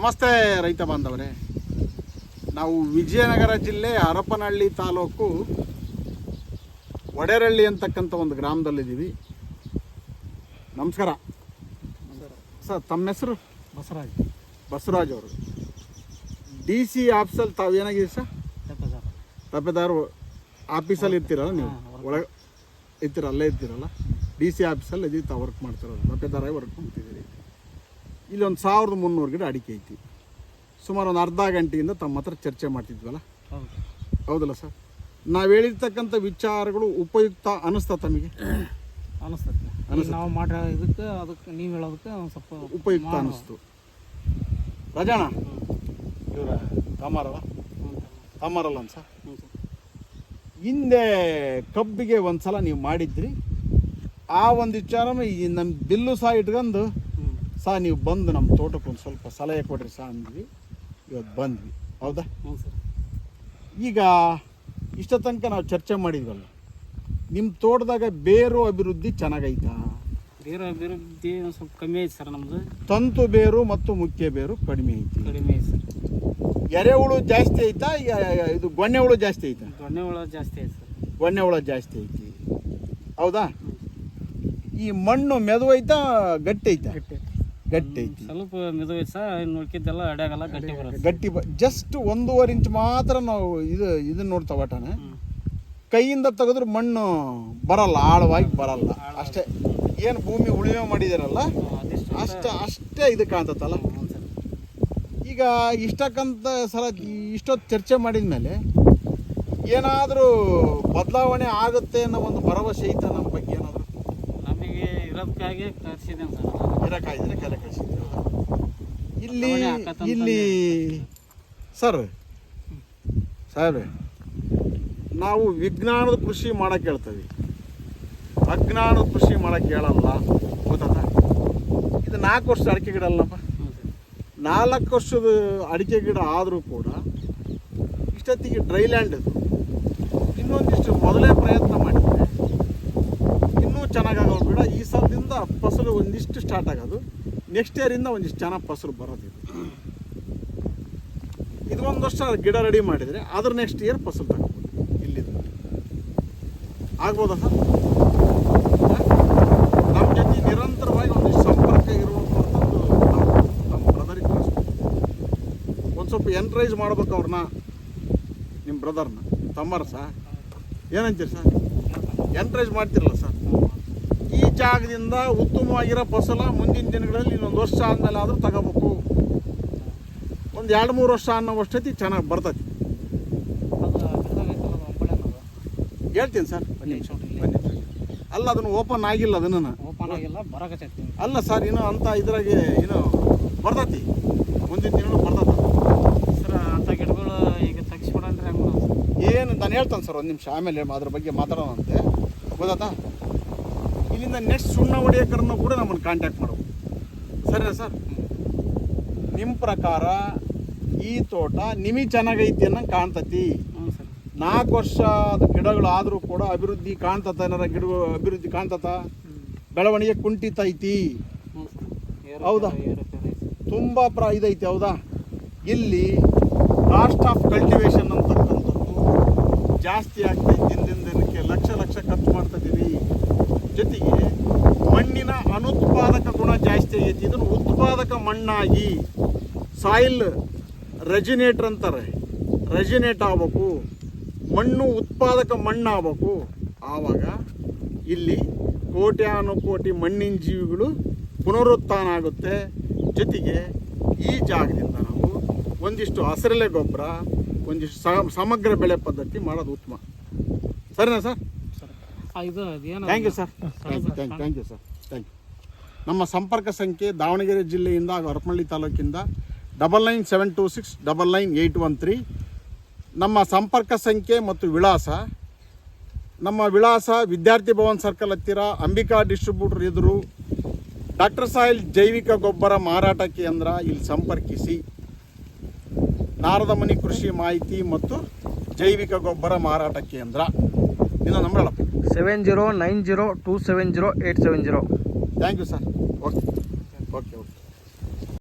ನಮಸ್ತೆ ರೈತ ಬಾಂಧವರೇ. ನಾವು ವಿಜಯನಗರ ಜಿಲ್ಲೆ ಹರಪನಹಳ್ಳಿ ತಾಲೂಕು ಒಡೆರಳ್ಳಿ ಅಂತಕ್ಕಂಥ ಒಂದು ಗ್ರಾಮದಲ್ಲಿದ್ದೀವಿ. ನಮಸ್ಕಾರ. ಸರ್ ತಮ್ಮ ಹೆಸರು? ಬಸವರಾಜ್. ಬಸವರಾಜ್ ಅವರು. ಡಿ ಸಿ ಆಫೀಸಲ್ಲಿ ತಾವು ಏನಾಗಿದೆ ಸರ್? ತಪ್ಪೆದಾರು. ಆಫೀಸಲ್ಲಿ ಇರ್ತೀರಲ್ಲ ನೀವು. ಒಳಗೆ ಇರ್ತೀರ ಅಲ್ಲೇ ಇರ್ತೀರಲ್ಲ? ಡಿ ಸಿ ಆಫೀಸಲ್ಲಿ ಇದೀವಿ ತಾವು ವರ್ಕ್ ಮಾಡ್ತಿರೋದು. ತಪ್ಪೇದಾರಾಗಿ ವರ್ಕ್ ಮಾಡ್ತಿದ್ದೀರಿ. ಇಲ್ಲಿ ಒಂದು ಸಾವಿರದ ಮುನ್ನೂರು ಗಿಡ ಅಡಿಕೆ ಐತಿ. ಸುಮಾರು ಒಂದು ಅರ್ಧ ಗಂಟೆಯಿಂದ ತಮ್ಮ ಹತ್ರ ಚರ್ಚೆ ಮಾಡ್ತಿದ್ವಲ್ಲ? ಹೌದು ಹೌದಲ್ಲ ಸರ್? ನಾವು ಹೇಳಿರ್ತಕ್ಕಂಥ ವಿಚಾರಗಳು ಉಪಯುಕ್ತ ಅನಿಸ್ತಾ ತಮಗೆ? ಅನಿಸ್ತದೆ ನಾವು ಮಾಡೋ ಇದಕ್ಕೆ ಅದಕ್ಕೆ ನೀವು ಹೇಳೋದಕ್ಕೆ ಒಂದು ಸ್ವಲ್ಪ ಉಪಯುಕ್ತ ಅನಿಸ್ತು. ರಜಾಣ ಇವರ ತಮಾರಲ್ಲ ಹ್ಞೂ ಸರ್. ಅಂತ ಸರ್ ಹ್ಞೂ ಹಿಂದೆ ಕಬ್ಬಿಗೆ ಒಂದ್ಸಲ ನೀವು ಮಾಡಿದ್ರಿ. ಆ ಒಂದು ವಿಚಾರನ ಈ ನಮ್ಮ ಬಿಲ್ಲು ಸಹ ಇಟ್ಕೊಂಡು ಸಹ ನೀವು ಬಂದು ನಮ್ಮ ತೋಟಕ್ಕೆ ಒಂದು ಸ್ವಲ್ಪ ಸಲಹೆ ಕೊಡ್ರಿ ಸಾ ಅಂದ್ವಿ. ಇವತ್ತು ಬಂದ್ವಿ. ಹೌದಾ? ಹ್ಞೂ ಸರ್. ಈಗ ಇಷ್ಟ ತನಕ ನಾವು ಚರ್ಚೆ ಮಾಡಿದ್ವಲ್ಲ ನಿಮ್ಮ ತೋಟದಾಗ ಬೇರು ಅಭಿವೃದ್ಧಿ ಚೆನ್ನಾಗೈತಾ? ಬೇರು ಅಭಿವೃದ್ಧಿ ಒಂದು ಸ್ವಲ್ಪ ಕಮ್ಮಿ ಐತೆ ಸರ್ ನಮ್ಮದು ತಂತು ಬೇರು ಮತ್ತು ಮುಖ್ಯ ಬೇರು ಕಡಿಮೆ ಐತಿ. ಕಡಿಮೆ ಐತೆ ಸರ್. ಎರೆಹುಳು ಜಾಸ್ತಿ ಐತಾ? ಇದು ಬೊನ್ನೆ ಹುಳು ಜಾಸ್ತಿ ಐತೆ? ದೊಣ್ಣೆ ಹುಳ ಜಾಸ್ತಿ ಐತೆ ಸರ್. ಬೊನ್ನೆ ಹುಳ ಜಾಸ್ತಿ ಐತಿ. ಹೌದಾ? ಈ ಮಣ್ಣು ಮೆದುವೈತಾ ಐತಾ ಗಟ್ಟಿ. ಐತಾ ಗಟ್ಟಿ ಐತೆ. ಗಟ್ಟಿ ಐತಿ. ಸ್ವಲ್ಪ ಮಿದು ಅಡ್ಯಾಗಲ್ಲ ಗಟ್ಟಿ ಬರುತ್ತೆ. ಗಟ್ಟಿ ಜಸ್ಟ್ ಒಂದೂವರೆ ಇಂಚ್ ಮಾತ್ರ ನಾವು ಇದು ಇದನ್ನ ನೋಡ್ತಾವ ಒಟ್ಟಾನೆ. ಕೈಯಿಂದ ತೆಗೆದ್ರೆ ಮಣ್ಣು ಬರಲ್ಲ ಆಳವಾಗಿ ಬರಲ್ಲ. ಅಷ್ಟೇ. ಏನು ಭೂಮಿ ಉಳಿಮೆ ಮಾಡಿದಾರಲ್ಲ ಅಷ್ಟ ಅಷ್ಟೇ ಇದು ಕಾಣ್ತತ್ತಲ್ಲ. ಈಗ ಇಷ್ಟಕ್ಕಂತ ಸಲ ಇಷ್ಟೊತ್ತು ಚರ್ಚೆ ಮಾಡಿದ ಮೇಲೆ ಏನಾದರೂ ಬದಲಾವಣೆ ಆಗುತ್ತೆ ಅನ್ನೋ ಒಂದು ಭರವಸೆ ಐತ ನಮ್ಮ ಬಗ್ಗೆ ಏನಾದರೂ? ನಮಗೆ ಇರೋದಕ್ಕಾಗಿ ಕರ್ಸಿದ್ದೇನೆ ಸರ್. ಇರಕ್ಕಾಗಿದ್ರೆ ಕೆಲ ಕಳಿಸಿದ್ರು ಇಲ್ಲಿ ಇಲ್ಲಿ ಸರ್ ಸಾಹೇಬ್ರೆ ನಾವು ವಿಜ್ಞಾನದ ಕೃಷಿ ಮಾಡಕ್ಕೆ ಹೇಳ್ತೀವಿ. ಅಜ್ಞಾನದ ಕೃಷಿ ಮಾಡಕ್ಕೆ ಹೇಳಲ್ಲ ಗೊತ್ತಾತ ಇದು ನಾಲ್ಕು ವರ್ಷದ ಅಡಿಕೆ ಗಿಡ ಅಲ್ಲಪ್ಪ. ನಾಲ್ಕು ವರ್ಷದ ಅಡಿಕೆ ಗಿಡ ಆದರೂ ಕೂಡ ಇಷ್ಟೊತ್ತಿಗೆ ಡ್ರೈ ಲ್ಯಾಂಡ್ ಇದು ಇನ್ನೊಂದಿಷ್ಟು ಮೊದಲೇ ಪ್ರಯತ್ನ ಮಾಡಿದ್ರೆ ಇನ್ನೂ ಆಗೋದು ಬೇಡ. ಈ ಸಲದಿಂದ ಫಸಲು ಒಂದಿಷ್ಟು ಸ್ಟಾರ್ಟ್ ಆಗೋದು. ನೆಕ್ಸ್ಟ್ ಇಯರಿಂದ ಒಂದಿಷ್ಟು ಚೆನ್ನಾಗಿ ಫಸಲು ಬರೋದು ಇದು. ಒಂದು ವರ್ಷ ಗಿಡ ರೆಡಿ ಮಾಡಿದರೆ ಅದ್ರ ನೆಕ್ಸ್ಟ್ ಇಯರ್ ಫಸಲು ತಗೋಬೋದು. ಇಲ್ಲಿ ಆಗ್ಬೋದಾ ಸರ್? ನಮ್ಮ ಜೊತೆ ನಿರಂತರವಾಗಿ ಒಂದಿಷ್ಟು ಸಂಪರ್ಕ ಇರುವಂಥದ್ದು ನಮ್ಮ ಬ್ರದರಿಗೆ ಕಳಿಸ್ಬೋದು. ಒಂದು ಸ್ವಲ್ಪ ಎನ್ಕರೇಜ್ ಮಾಡ್ಬೇಕು ಅವ್ರನ್ನ ನಿಮ್ಮ ಬ್ರದರ್ನ ತಮ್ಮರ ಸರ್ ಏನಂತೀರಿ ಸರ್? ಎನ್ಕರೇಜ್ ಮಾಡ್ತಿರಲ್ಲ ಸರ್? ಜಾಗದಿಂದ ಉತ್ತಮವಾಗಿರೋ ಫಸಲ ಮುಂದಿನ ದಿನಗಳಲ್ಲಿ ಇನ್ನೊಂದು ವರ್ಷ ಆದಮೇಲೆ ಆದರೂ ತಗೋಬೇಕು. ಒಂದು ಎರಡು ಮೂರು ವರ್ಷ ಅನ್ನೋ ಚೆನ್ನಾಗಿ ಬರ್ತೈತಿ ಹೇಳ್ತೀನಿ ಸರ್. ಅಲ್ಲ ಅದನ್ನು ಓಪನ್ ಆಗಿಲ್ಲ ಅದನ್ನು ಓಪನ್ ಆಗಿಲ್ಲ ಬರಕತ್ತೈತಿ ಅಲ್ಲ ಸರ್ ಇನ್ನೂ ಅಂತ ಇದ್ರಾಗೆ ಏನು ಬರ್ತೈತಿ. ಮುಂದಿನ ದಿನಗಳು ಬರ್ತೈತೆ. ಸರ್ ಅಂಥ ಗಿಡಗಳು ಈಗ ತೆಗಿಸ್ಕೊಡಂದ್ರೆ ಏನು ನಾನು ಹೇಳ್ತಾನೆ ಸರ್ ಒಂದು ನಿಮಿಷ. ಆಮೇಲೆ ಅದ್ರ ಬಗ್ಗೆ ಮಾತಾಡೋಣಂತೆ. ಗೊತ್ತಾತಾ ಇಲ್ಲಿಂದ ನೆಕ್ಸ್ಟ್ ಸುಣ್ಣ ಒಡೆಯಕರನ್ನು ಕೂಡ ನಮ್ಮನ್ನು ಕಾಂಟ್ಯಾಕ್ಟ್ ಮಾಡಬೇಕು ಸರಿನಾ ಸರ್ ನಿಮ್ಮ ಪ್ರಕಾರ ಈ ತೋಟ ನಿಮಗೆ ಚೆನ್ನಾಗೈತಿ ಅನ್ನೋ ಕಾಣ್ತತಿ ಸರ್ ನಾಲ್ಕು ವರ್ಷದ ಗಿಡಗಳು ಆದರೂ ಕೂಡ ಅಭಿವೃದ್ಧಿ ಕಾಣ್ತತ ಏನಾರ ಗಿಡ ಅಭಿವೃದ್ಧಿ ಕಾಣ್ತತ ಬೆಳವಣಿಗೆ ಕುಂಠಿತ ಐತಿ. ಸರ್ ಹೌದಾ? ತುಂಬ ಪ್ರ ಇದೈತಿ ಹೌದಾ? ಇಲ್ಲಿ ಕಾಸ್ಟ್ ಆಫ್ ಕಲ್ಟಿವೇಶನ್ ಅಂತಕ್ಕಂಥದ್ದು ಜಾಸ್ತಿ ಆಗ್ತೈತಿ. ದಿನದಿಂದ ದಿನಕ್ಕೆ ಲಕ್ಷ ಲಕ್ಷ ಖರ್ಚು ಮಾಡ್ತಾ ಇದೀವಿ ಜೊತೆಗೆ ಮಣ್ಣಿನ ಅನುತ್ಪಾದಕ ಗುಣ ಜಾಸ್ತಿ ಆಗೈತಿ. ಇದನ್ನು ಉತ್ಪಾದಕ ಮಣ್ಣಾಗಿ ಸಾಯಿಲ್ ರೆಜಿನೇಟರ್ ಅಂತಾರೆ. ರೆಜಿನೇಟ್ ಆಗ್ಬೇಕು. ಮಣ್ಣು ಉತ್ಪಾದಕ ಮಣ್ಣು ಆಗ್ಬೇಕು ಆವಾಗ ಇಲ್ಲಿ ಕೋಟ್ಯಾನುಕೋಟಿ ಮಣ್ಣಿನ ಜೀವಿಗಳು ಪುನರುತ್ಥಾನ ಆಗುತ್ತೆ. ಜೊತೆಗೆ ಈ ಜಾಗದಿಂದ ನಾವು ಒಂದಿಷ್ಟು ಹಸಿರೆಲೆ ಗೊಬ್ಬರ ಒಂದಿಷ್ಟು ಸಮಗ್ರ ಬೆಳೆ ಪದ್ಧತಿ ಮಾಡೋದು ಉತ್ತಮ. ಸರಿನಾ sir? Thank you sir. Thank you thank you sir thank you ನಮ್ಮ ಸಂಪರ್ಕ ಸಂಖ್ಯೆ ದಾವಣಗೆರೆ ಜಿಲ್ಲೆಯಿಂದ ಹಾಗೂ Harapanahalli ತಾಲೂಕಿಂದ double nine seven two six double nine eight one three. ನಮ್ಮ ಸಂಪರ್ಕ ಸಂಖ್ಯೆ ಮತ್ತು ವಿಳಾಸ. ನಮ್ಮ ವಿಳಾಸ ವಿದ್ಯಾರ್ಥಿ ಭವನ್ ಸರ್ಕಲ್ ಹತ್ತಿರ ಅಂಬಿಕಾ ಡಿಸ್ಟ್ರಿಬ್ಯೂಟರ್ ಎದುರು ಡಾಕ್ಟರ್ ಸಾಯಿಲ್ ಜೈವಿಕ ಗೊಬ್ಬರ ಮಾರಾಟ ಕೇಂದ್ರ ಇಲ್ಲಿ ಸಂಪರ್ಕಿಸಿ. ನಾರದಮನಿ ಕೃಷಿ ಮಾಹಿತಿ ಮತ್ತು ಜೈವಿಕ ಗೊಬ್ಬರ ಮಾರಾಟ ಕೇಂದ್ರ. ಇನ್ನು number seven zero nine zero two seven zero eight seven zero. Thank you sir okay okay okay